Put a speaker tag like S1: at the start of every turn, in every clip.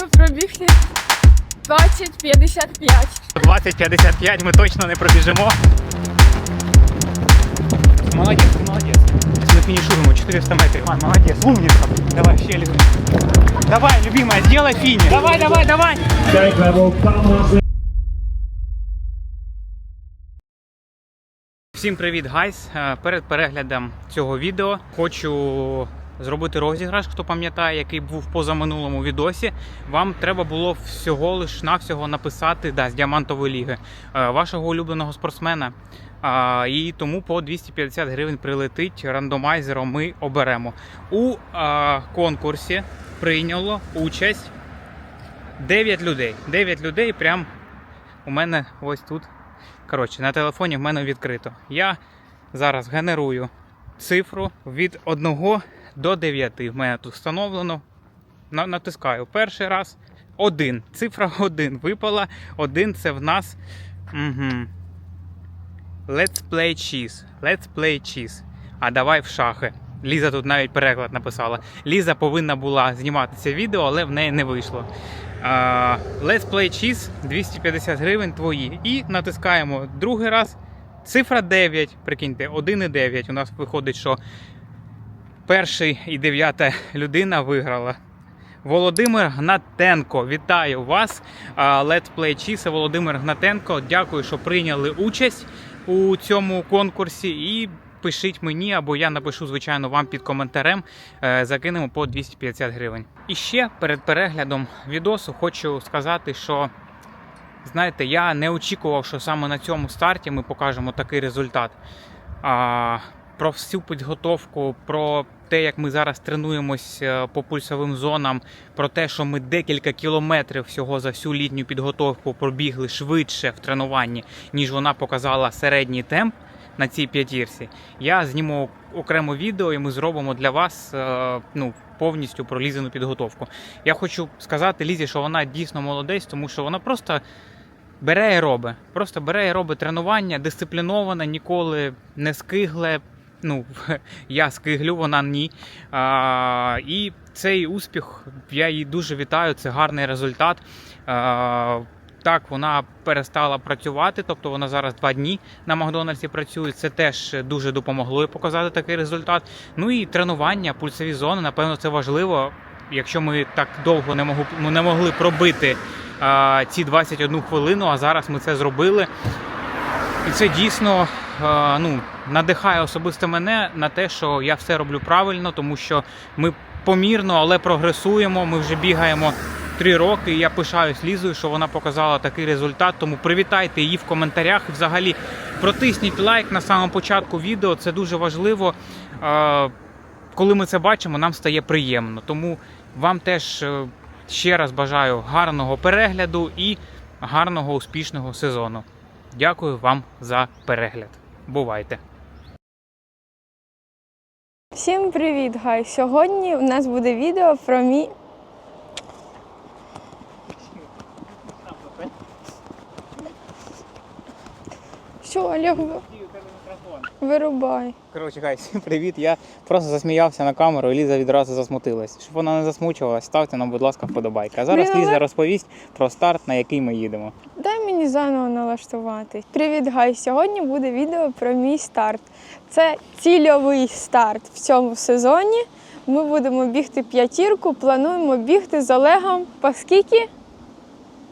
S1: би пробігти 20-55.
S2: 20-55 ми точно не пробіжимо. Молодець, ти молодець. Ми фінішуємо 400 метрів. А, молодець, умниця. Давай, ще лізу. Давай, любимая, сделай фініш. Давай, давай, давай. Всім привіт, гайс! Е, Перед переглядом цього відео хочу зробити розіграш, хто пам'ятає, який був позаминулому відосі. Вам треба було всього лиш навсього написати да, з діамантової ліги е, вашого улюбленого спортсмена. І тому по 250 гривень прилетить рандомайзером. Ми оберемо. У конкурсі прийняло участь 9 людей. 9 людей прям у мене ось тут. Коротше, на телефоні в мене відкрито. Я зараз генерую цифру від 1 до 9. В мене тут встановлено. Натискаю перший раз. 1. Цифра 1 випала. 1 це в нас. Угу. Let's play cheese. Let's play cheese. А давай в шахи. Ліза тут навіть переклад написала. Ліза повинна була знімати це відео, але в неї не вийшло. А, Let's Play Cheese 250 гривень твої. І натискаємо другий раз. Цифра 9. Прикиньте, 1 і 9. У нас виходить, що перший і дев'ята людина виграла. Володимир Гнатенко, вітаю вас. А, Let's Play Cheese, Володимир Гнатенко. Дякую, що прийняли участь у цьому конкурсі. І пишіть мені, або я напишу, звичайно, вам під коментарем. Е, Закинемо по 250 гривень. І ще перед переглядом відосу хочу сказати, що знаєте, я не очікував, що саме на цьому старті ми покажемо такий результат. А, про всю підготовку, про те, як ми зараз тренуємось е, по пульсовим зонам, про те, що ми декілька кілометрів всього за всю літню підготовку пробігли швидше в тренуванні, ніж вона показала середній темп на цій п'ятірці. Я зніму окремо відео, і ми зробимо для вас е, ну, повністю про лізину підготовку. Я хочу сказати Лізі, що вона дійсно молодець, тому що вона просто. Бере і робить. Просто бере і робить тренування, дисциплінована, ніколи не скигле. Ну, я скиглю, вона ні. А, і цей успіх я їй дуже вітаю. Це гарний результат. А, так, вона перестала працювати, тобто вона зараз два дні на Макдональдсі працює. Це теж дуже допомогло показати такий результат. Ну і тренування, пульсові зони, напевно, це важливо. Якщо ми так довго не, могу, ну, не могли пробити а, ці 21 хвилину, а зараз ми це зробили. І це дійсно ну, надихає особисто мене на те, що я все роблю правильно, тому що ми помірно, але прогресуємо. Ми вже бігаємо три роки. І я пишаюсь Лізою, що вона показала такий результат. Тому привітайте її в коментарях. Взагалі протисніть лайк на самому початку відео. Це дуже важливо. Коли ми це бачимо, нам стає приємно. Тому вам теж е, ще раз бажаю гарного перегляду і гарного успішного сезону. Дякую вам за перегляд. Бувайте!
S1: Всім привіт, гай! Сьогодні у нас буде відео про мій. Що, Олег, вирубай.
S2: Коротше, гай, всім привіт. Я просто засміявся на камеру, і Ліза відразу засмутилась. Щоб вона не засмучувалась, ставте нам, будь ласка, вподобайки. А зараз
S1: Блін, але-
S2: Ліза розповість про старт, на який ми їдемо.
S1: Дай мені заново налаштуватись. Привіт, гай! Сьогодні буде відео про мій старт. Це цільовий старт в цьому сезоні. Ми будемо бігти п'ятірку, плануємо бігти з Олегом. По скільки?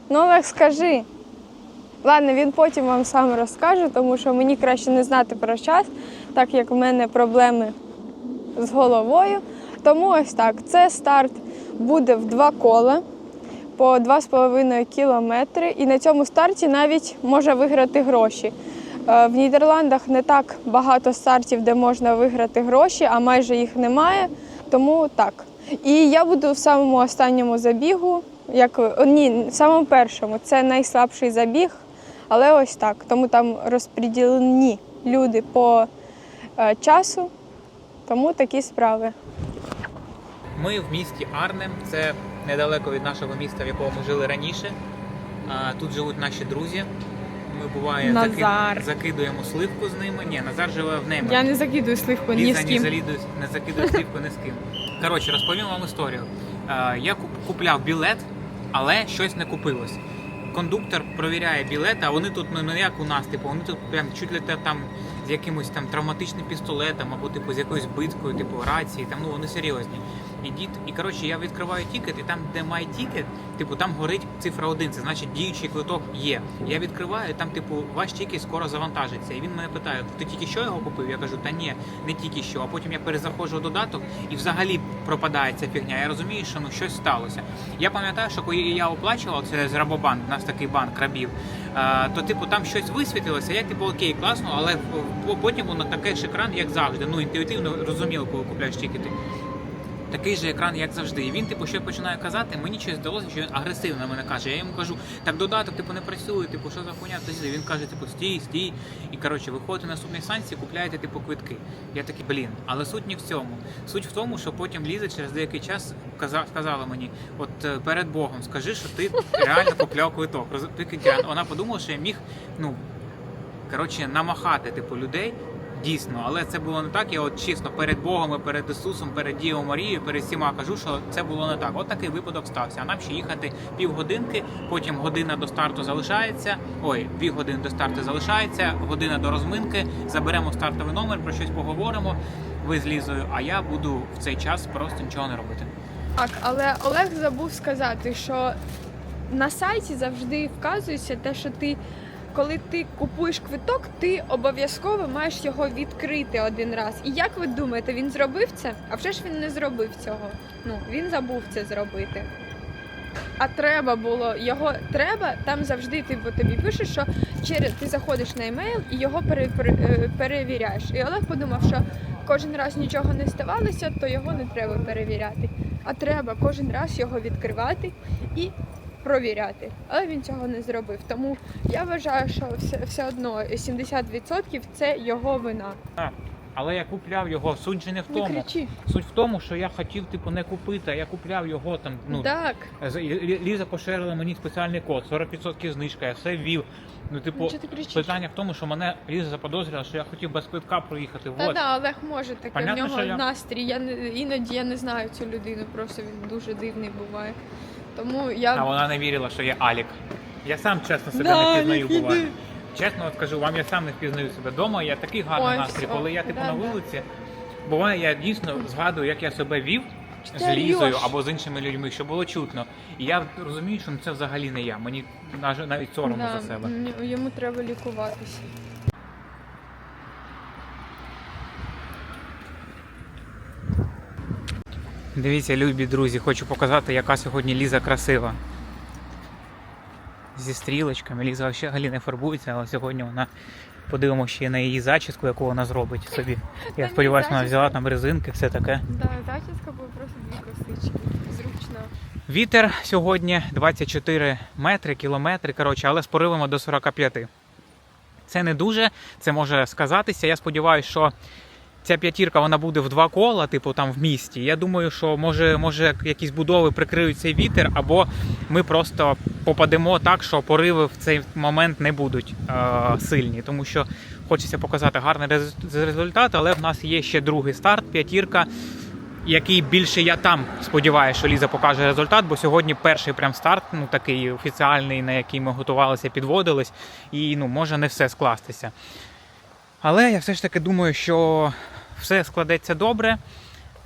S1: Ну, Олег, скажи. Ладно, він потім вам сам розкаже, тому що мені краще не знати про час, так як в мене проблеми з головою. Тому ось так. Це старт буде в два кола по 2,5 кілометри. І на цьому старті навіть може виграти гроші. Е, В Нідерландах не так багато стартів, де можна виграти гроші, а майже їх немає. Тому так. І я буду в самому останньому забігу, як ні, в самому першому. Це найслабший забіг, але ось так. Тому там розподілені люди по е, часу, тому такі справи.
S2: Ми в місті Арнем, це недалеко від нашого міста, в якому ми жили раніше. Тут живуть наші друзі. Ми буває
S3: Назар.
S2: закидуємо сливку з ними. Ні, Назар живе в небі.
S3: Я не закидую сливку ні з
S2: не
S3: ким.
S2: не закидує слівку ні з ким. Коротше, розповім вам історію. Я купляв білет але щось не купилось. Кондуктор провіряє білети, а вони тут ну, не як у нас, типу, вони тут прям чуть ли там з якимось там травматичним пістолетом, або типу з якоюсь биткою, типу рації, там ну вони серйозні. Ідіть, і коротше, я відкриваю тікет, і там, де май тікет, типу, там горить цифра 1, це значить діючий квиток є. Я відкриваю, і там, типу, ваш тікет скоро завантажиться. І він мене питає: ти тільки що його купив? Я кажу, та ні, не тільки що. А потім я перезаходжу в додаток і взагалі пропадає ця фігня. Я розумію, що ну щось сталося. Я пам'ятаю, що коли я оплачував це з Рабобанк, у нас такий банк рабів, то типу там щось висвітилося. Я типу окей, класно, але потім воно таке ж екран, як завжди. Ну інтуїтивно розуміло, коли купляєш тікети. Такий же екран, як завжди. І він, типу, що починає казати, мені щось здалося, що він агресивно мене каже. Я йому кажу, так додаток, типу, не працює, типу, що за хуйня? Тоді він каже, типу, стій, стій. І коротше, виходите на наступній станції, купляєте типу квитки. Я такий, блін, але суть не в цьому. Суть в тому, що потім Ліза через деякий час каза- сказала мені, от е, перед Богом, скажи, що ти реально купляв квиток. Вона подумала, що я міг, ну, коротше, намахати типу людей. Дійсно, але це було не так. Я от чесно перед Богом, і перед Ісусом, перед Дією Марією, перед всіма кажу, що це було не так. От такий випадок стався. А нам ще їхати півгодинки, потім година до старту залишається. Ой, дві години до старту залишається, година до розминки. Заберемо стартовий номер, про щось поговоримо. Ви з Лізою, а я буду в цей час просто нічого не робити.
S1: Так, але Олег забув сказати, що на сайті завжди вказується те, що ти, коли ти купуєш квиток, ти обов'язково маєш його відкрити один раз. І як ви думаєте, він зробив це? А вже ж він не зробив цього. Ну, він забув це зробити. А треба було його треба, там завжди типу, тобі пишуть, що через ти заходиш на емейл і його пере- е, перевіряєш. І Олег подумав, що кожен раз нічого не ставалося, то його не треба перевіряти. А треба кожен раз його відкривати і провіряти. Але він цього не зробив. Тому я вважаю, що все, все одно 70% це його вина.
S2: Але я купляв його. Суть же не в
S1: Не
S2: тому.
S1: кричи.
S2: Суть в тому, що я хотів типу не купити, а я купляв його там. Ну
S1: Так,
S2: З- Лі- Ліза поширила мені спеціальний код, 40% знижка, я все ввів. Ну, типу,
S1: ну, чого ти кричиш?
S2: питання в тому, що мене Ліза заподозрила, що я хотів без квитка проїхати.
S1: Та
S2: Вот.
S1: да, Олег може таке.
S2: Понятно,
S1: в нього
S2: що я-
S1: настрій. Я не іноді я не знаю цю людину, просто він дуже дивний буває. Тому я
S2: А вона не вірила, що я Алік. Я сам чесно себе
S1: Да,
S2: не впізнаю
S1: Алік,
S2: буває. Чесно от скажу, вам я сам не впізнаю себе вдома. Я такий гарний
S1: Ой,
S2: настрій. Коли я типу
S1: Да,
S2: на
S1: да.
S2: вулиці, буває, я дійсно згадую, як я себе вів. З Лізою або з іншими людьми, що було чутно. І я розумію, що це взагалі не я. Мені наж- навіть соромно
S1: да,
S2: за себе.
S1: м, йому треба лікуватися.
S2: Дивіться, любі друзі, хочу показати, яка сьогодні Ліза красива. Зі стрілочками. Ліза взагалі не фарбується, але сьогодні вона подивимося ще на її зачіску, яку вона зробить собі. Я сподіваюся, вона взяла там резинки, все таке.
S1: Да, зачіска була просто дві косички. Зручно.
S2: Вітер сьогодні 24 метри, кілометри, коротше, але з поривами до 45. Це не дуже, це може сказатися. Я сподіваюся, що ця п'ятірка вона буде в два кола, типу там в місті. Я думаю, що може, може якісь будови прикриють цей вітер, або ми просто попадемо так, що пориви в цей момент не будуть е- сильні, тому що хочеться показати гарний рез- результат, але в нас є ще другий старт, п'ятірка який більше я там сподіваюся, що Ліза покаже результат, бо сьогодні перший прям старт, ну такий офіціальний, на який ми готувалися, підводились, і ну може не все скластися. Але я все ж таки думаю, що все складеться добре.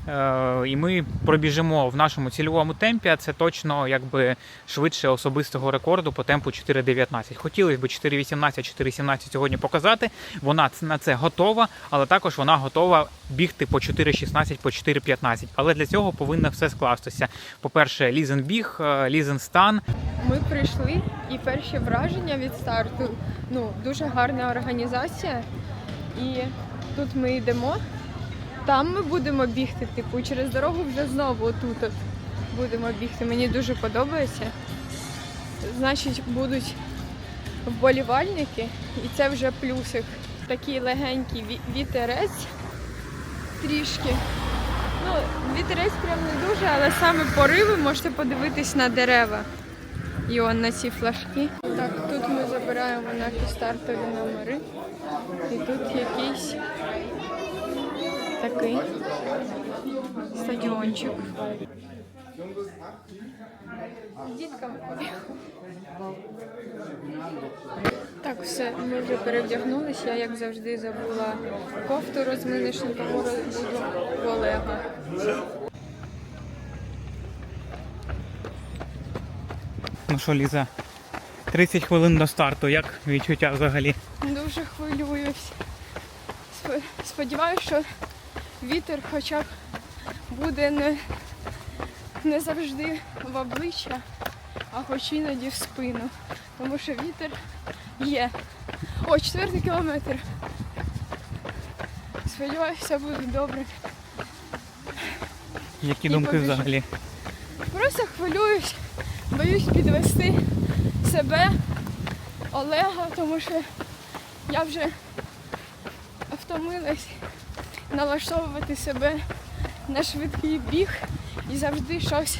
S2: е, І ми пробіжимо в нашому цільовому темпі, а це точно якби швидше особистого рекорду по темпу 4.19. Хотілося б 4.18, 4.17 сьогодні показати. Вона на це готова, але також вона готова бігти по 4.16, по 4.15. Але для цього повинно все скластися. По-перше, лізен біг, е, лізен стан.
S1: Ми прийшли і перші враження від старту. Ну, дуже гарна організація. І тут ми йдемо. Там ми будемо бігти, типу, через дорогу вже знову отут от будемо бігти. Мені дуже подобається. Значить, будуть вболівальники, і це вже плюсик. Такий легенький ві- вітерець трішки. Ну, вітерець прям не дуже, але саме пориви можете подивитись на дерева. І он на ці флажки. Так, тут ми забираємо наші стартові номери. І тут якийсь такий стадіончик. Діткам. Так, все, ми вже перевдягнулися. Я, як завжди, забула кофту розминочну, тому буду Олега.
S2: Ну що, Ліза, 30 хвилин до старту. Як відчуття взагалі?
S1: Дуже хвилююсь. Сп- Сподіваюсь, що вітер хоча б буде не, не завжди в обличчя, а хоч іноді в спину. Тому що вітер є. О, четвертий кілометр. Сподіваюся, буде добре.
S2: Які
S1: І
S2: думки
S1: побіжу.
S2: взагалі?
S1: Просто хвилююсь, боюсь підвести себе, Олега, тому що я вже втомилась налаштовувати себе на швидкий біг і завжди щось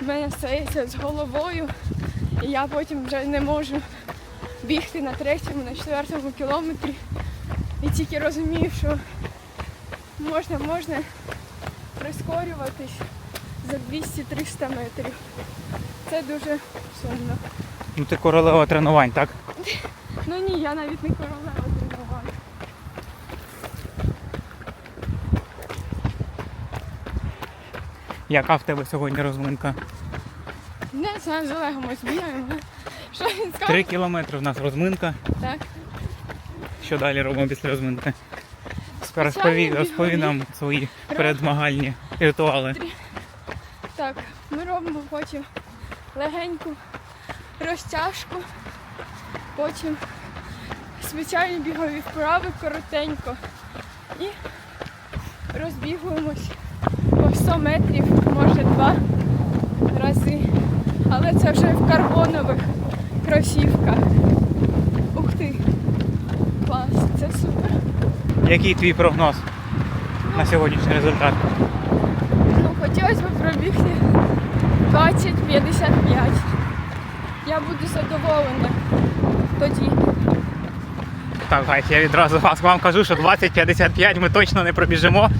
S1: в мене стається з головою. І я потім вже не можу бігти на третьому, на четвертому кілометрі. І тільки розумію, що можна, можна прискорюватись за 200-300 метрів. Це дуже сумно.
S2: Ну ти королева тренувань, так?
S1: Ну ні, я навіть не королева тренувань.
S2: Яка в тебе сьогодні розминка?
S1: Не знаю, з Олегом ось бігаємо. Що він скаже?
S2: Три кілометри в нас розминка.
S1: Так.
S2: Що далі робимо після розминки? Розпові, розпові нам свої передзмагальні ритуали.
S1: Так, ми робимо потім легеньку розтяжку, потім спеціальні бігові вправи коротенько і розбігуємось по 100 метрів, може два рази. Але це вже в карбонових кросівках. Ух ти! Клас, це супер.
S2: Який твій прогноз на сьогоднішній результат?
S1: Ну, хотілося б пробігти 20-55. Буду задоволена тоді.
S2: Так, я відразу вас вам кажу, що 20-55 ми точно не пробіжимо.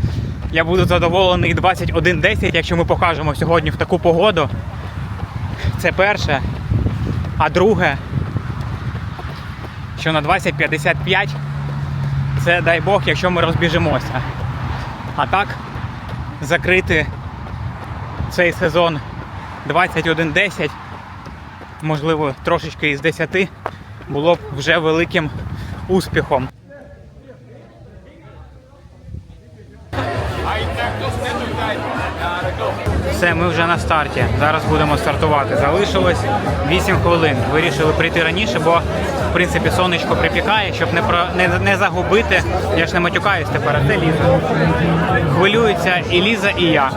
S2: Я буду задоволений 21-10, якщо ми покажемо сьогодні в таку погоду. Це перше. А друге, що на 20-55 це дай Бог, якщо ми розбіжимося. А так, закрити цей сезон 21-10, можливо, трошечки із 10, було б вже великим успіхом. Все, ми вже на старті. Зараз будемо стартувати. Залишилось 8 хвилин. Вирішили прийти раніше, бо в принципі сонечко припікає, щоб не про не, не загубити. Я ж не матюкаюсь тепер, а це Ліза. Хвилюються і Ліза, і я.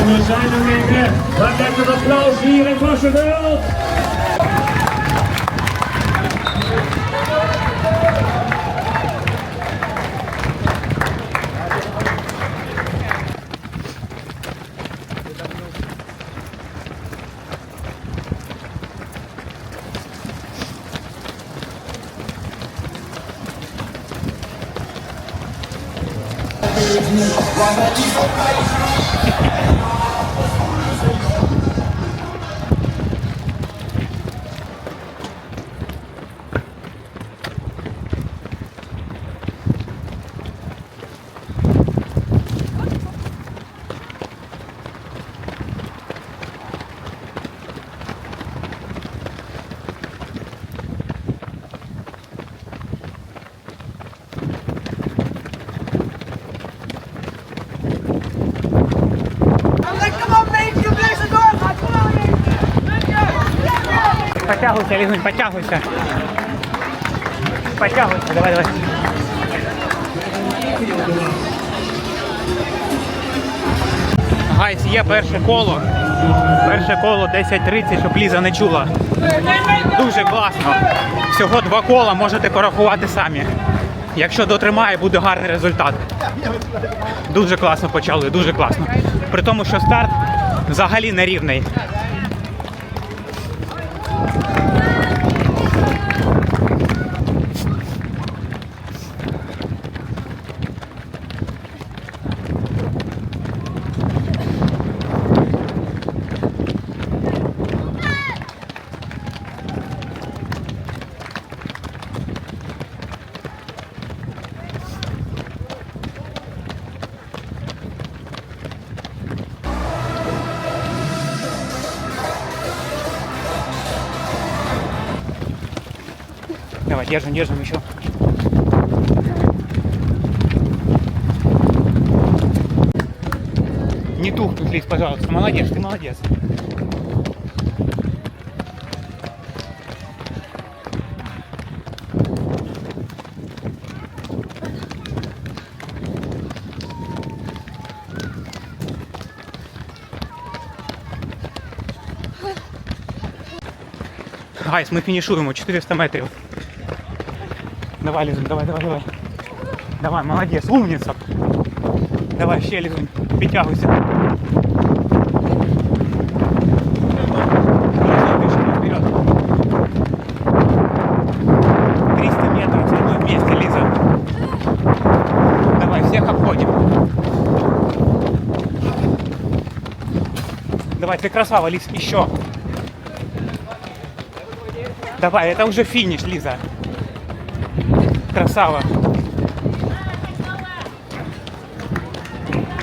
S3: En we zijn er weer. Even een applaus hier in
S4: forma de voltar.
S2: Потягуйся, Лізунь, потягуйся. Потягуйся, давай, давай. Гайс, є перше коло. Перше коло 10.30, щоб Ліза не чула. Дуже класно. Всього два кола можете порахувати самі. Якщо дотримає, буде гарний результат. Дуже класно почали, дуже класно. При тому, що старт взагалі нерівний. Давай, держим, держим еще. Не тухнуть, Лиз, пожалуйста. Молодец, ты молодец. Гайс, ми фінішуємо 400 метрів. Давай, Лизун, давай, давай, давай. Давай, молодец, умница. Давай, ще, Лизун, підтягуйся. Вперед, вперед. 300 метров со мной вместе, Лиза. Давай, всех обходим. Давай, ты красава, Лиз, еще. Давай, это уже финиш, Лиза. Красава.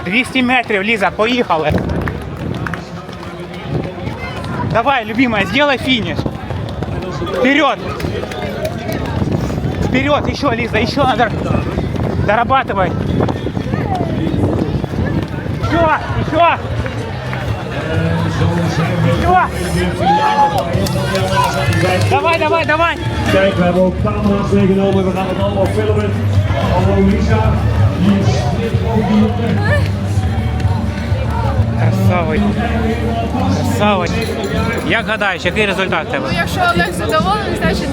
S2: 200 метрів, Лиза, поїхали. Давай, любимая, сделай финиш. Вперед. Вперед, еще, Лиза, еще надо дорабатывать. Еще, еще. Еще. Давай, давай, давай.
S3: Kijk, we hebben ook camera's meegenomen. We gaan het allemaal filmen. Hallo Lisa. Die is ook weg.
S2: Красавий. Красавий. Як гадаєш, який результат в тебе?
S1: Ну, якщо Олег задоволений, значить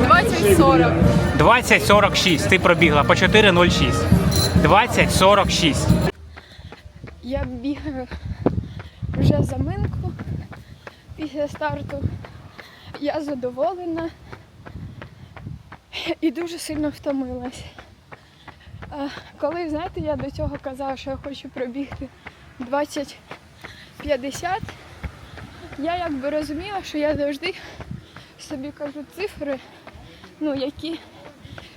S1: 20-40.
S2: 20.46. Ти пробігла по 4.06. 20.46.
S1: Я бігаю вже заминку після старту. Я задоволена і дуже сильно втомилась. Коли, знаєте, я до цього казала, що я хочу пробігти 20-50, я якби розуміла, що я завжди собі кажу цифри, ну, які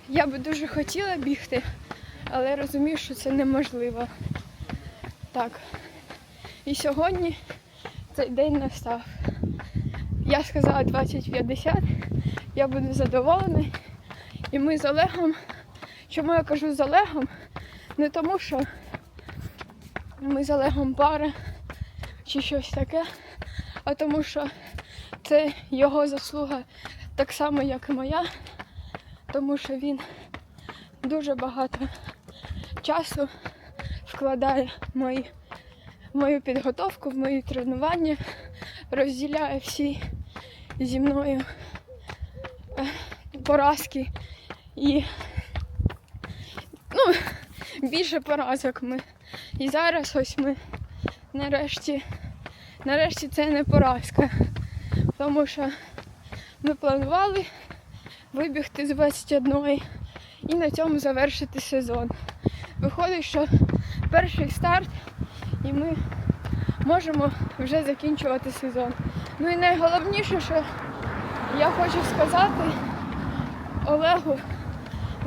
S1: я би дуже хотіла бігти, але розумію, що це неможливо. Так. І сьогодні цей день настав. Я сказала 2050, я буду задоволений. І ми з Олегом, чому я кажу з Олегом? Не тому, що ми з Олегом пара чи щось таке, а тому що це його заслуга так само, як і моя, тому що він дуже багато часу вкладає в мої в мою підготовку, в мої тренування, розділяє всі зі мною е, поразки і ну, більше поразок ми. І зараз ось ми нарешті, нарешті це не поразка, тому що ми планували вибігти з 21 і на цьому завершити сезон. Виходить, що перший старт і ми можемо вже закінчувати сезон. Ну і найголовніше, що я хочу сказати Олегу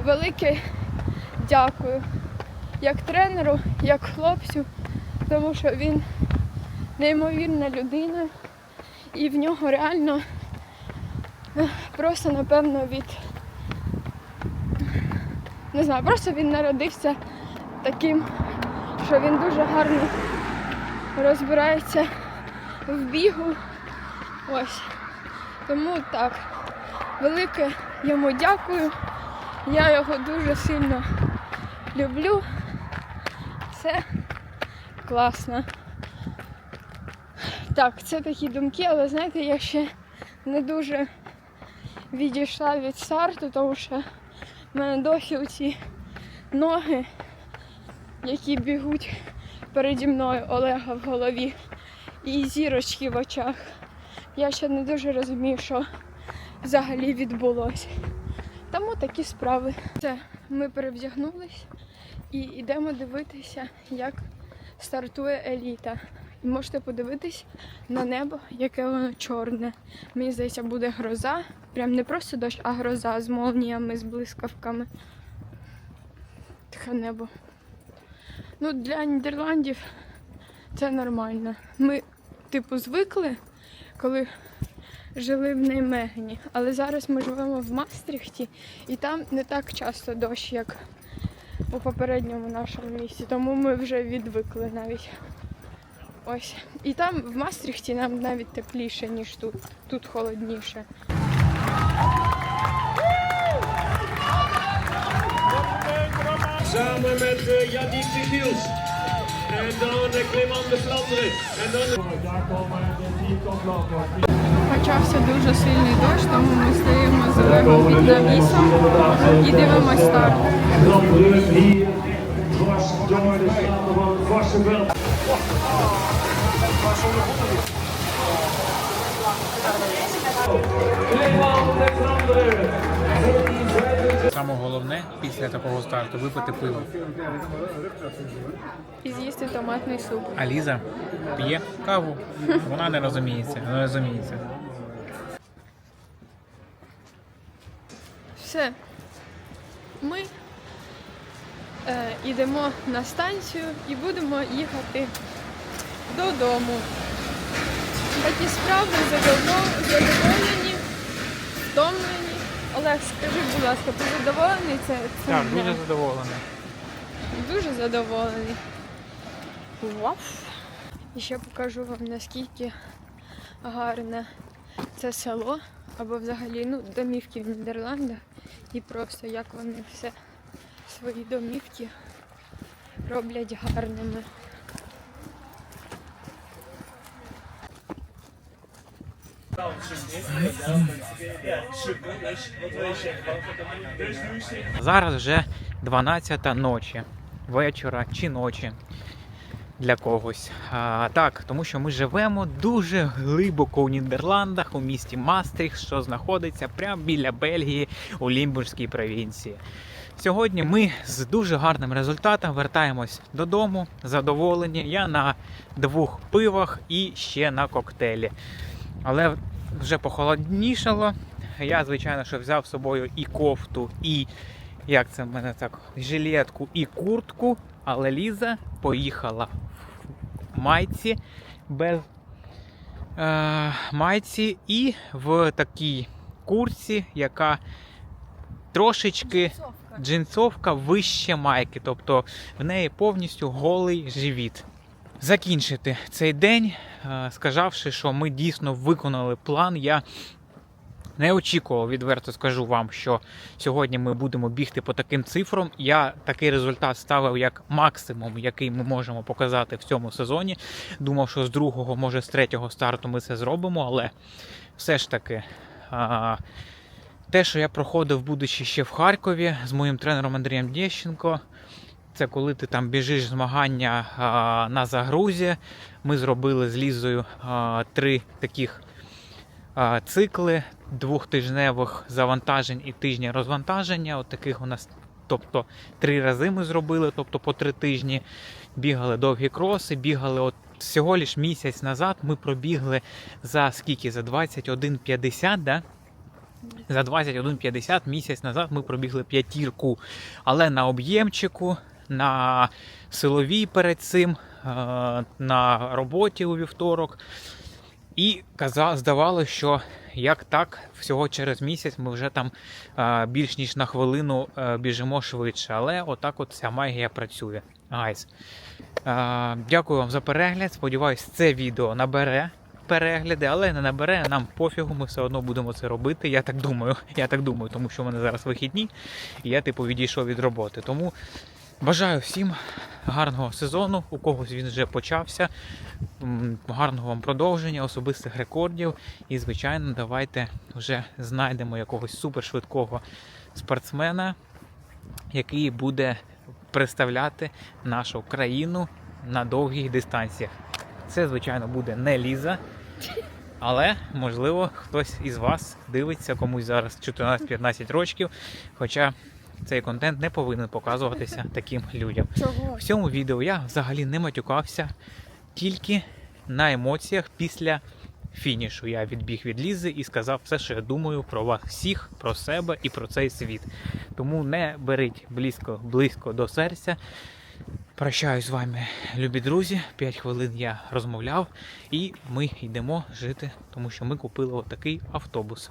S1: велике дякую. Як тренеру, як хлопцю, тому що він неймовірна людина і в нього реально е, просто напевно від не знаю, просто він народився таким що він дуже гарно розбирається в бігу. Ось. Тому так. Велике йому дякую. Я його дуже сильно люблю. Це класно. Так, це такі думки, але знаєте, я ще не дуже відійшла від старту, тому що в мене досі оці ноги які бігуть переді мною Олега в голові і зірочки в очах. Я ще не дуже розумію, що взагалі відбулося. Тому такі справи. Це ми перевдягнулись і йдемо дивитися, як стартує еліта. І можете подивитись на небо, яке воно чорне. Мені здається, буде гроза. Прям не просто дощ, а гроза з молніями, з блискавками. Таке небо. Ну, для Нідерландів це нормально. Ми, типу, звикли, коли жили в Неймегені. Але зараз ми живемо в Мастрихті, і там не так часто дощ, як у попередньому нашому місті. Тому ми вже відвикли навіть. Ось. І там в Мастрихті нам навіть тепліше, ніж тут. Тут холодніше.
S3: Samen met uh, Niels. En dan uh, Clement de. En dan... De.
S1: Почався дуже сильний дощ, тому ми стоїмо зелено під навісом і дивимось старт.
S3: En dan
S2: Саме головне після такого старту випити пиво.
S1: І з'їсти томатний суп.
S2: А Ліза п'є каву. Вона не розуміється, не розуміється.
S1: Все. Ми е, йдемо на станцію і будемо їхати додому. Такі справи задоволені, втомлені. Олег, скажи, будь ласка, ти задоволений це? цим
S2: Так,
S1: днем?
S2: дуже задоволений.
S1: Дуже задоволений. Вау. І ще покажу вам, наскільки гарне це село, або взагалі ну, домівки в Нідерландах. І просто як вони все свої домівки роблять гарними.
S2: Зараз вже 12 ночі, вечора чи ночі для когось. А, так, тому що ми живемо дуже глибоко у Нідерландах, у місті Мастріх, що знаходиться прямо біля Бельгії у Лімбурзькій провінції. Сьогодні ми з дуже гарним результатом вертаємось додому, задоволені. Я на двох пивах і ще на коктейлі. Але вже похолоднішало. Я, звичайно, що взяв з собою і кофту, і як це в мене так, жилетку і куртку. Але Ліза поїхала в майці без е, майці і в такій курці, яка трошечки джинсовка вище майки, тобто в неї повністю голий живіт. Закінчити цей день, е, сказавши, що ми дійсно виконали план. Я не очікував, відверто скажу вам, що сьогодні ми будемо бігти по таким цифрам. Я такий результат ставив як максимум, який ми можемо показати в цьому сезоні. Думав, що з другого, може з третього старту ми це зробимо, але все ж таки. Те, що я проходив, будучи ще в Харкові з моїм тренером Андрієм Дєщенко, це коли ти там біжиш змагання а, на загрузі. Ми зробили з Лізою а, три таких а, цикли двохтижневих завантажень і тижня розвантаження. От таких у нас, тобто три рази ми зробили, тобто по три тижні бігали довгі кроси, бігали от всього лиш місяць назад. Ми пробігли за скільки? За 21,50, да? За 21,50 місяць назад ми пробігли п'ятірку, але на об'ємчику, на силовій перед цим, е, на роботі у вівторок. І здавалося, що як так, всього через місяць ми вже там е, більш ніж на хвилину е, біжимо швидше. Але отак от ця магія працює. Гайс. Дякую вам за перегляд. Сподіваюсь, це відео набере перегляди, але не набере нам пофігу, ми все одно будемо це робити. Я так думаю. Я так думаю, тому що в мене зараз вихідні, і я типу відійшов від роботи. Тому бажаю всім гарного сезону. У когось він вже почався. Гарного вам продовження, особистих рекордів. І, звичайно, давайте вже знайдемо якогось супершвидкого спортсмена, який буде представляти нашу країну на довгих дистанціях. Це, звичайно, буде не Ліза. Але, можливо, хтось із вас дивиться комусь зараз 14-15 років. Хоча цей контент не повинен показуватися таким людям.
S1: Чого?
S2: В цьому відео я взагалі не матюкався, тільки на емоціях після фінішу. Я відбіг від Лізи і сказав все, що я думаю про вас всіх, про себе і про цей світ. Тому не беріть близько, близько до серця. Прощаюсь з вами, любі друзі. 5 хвилин я розмовляв, і ми йдемо жити, тому що ми купили отакий автобус.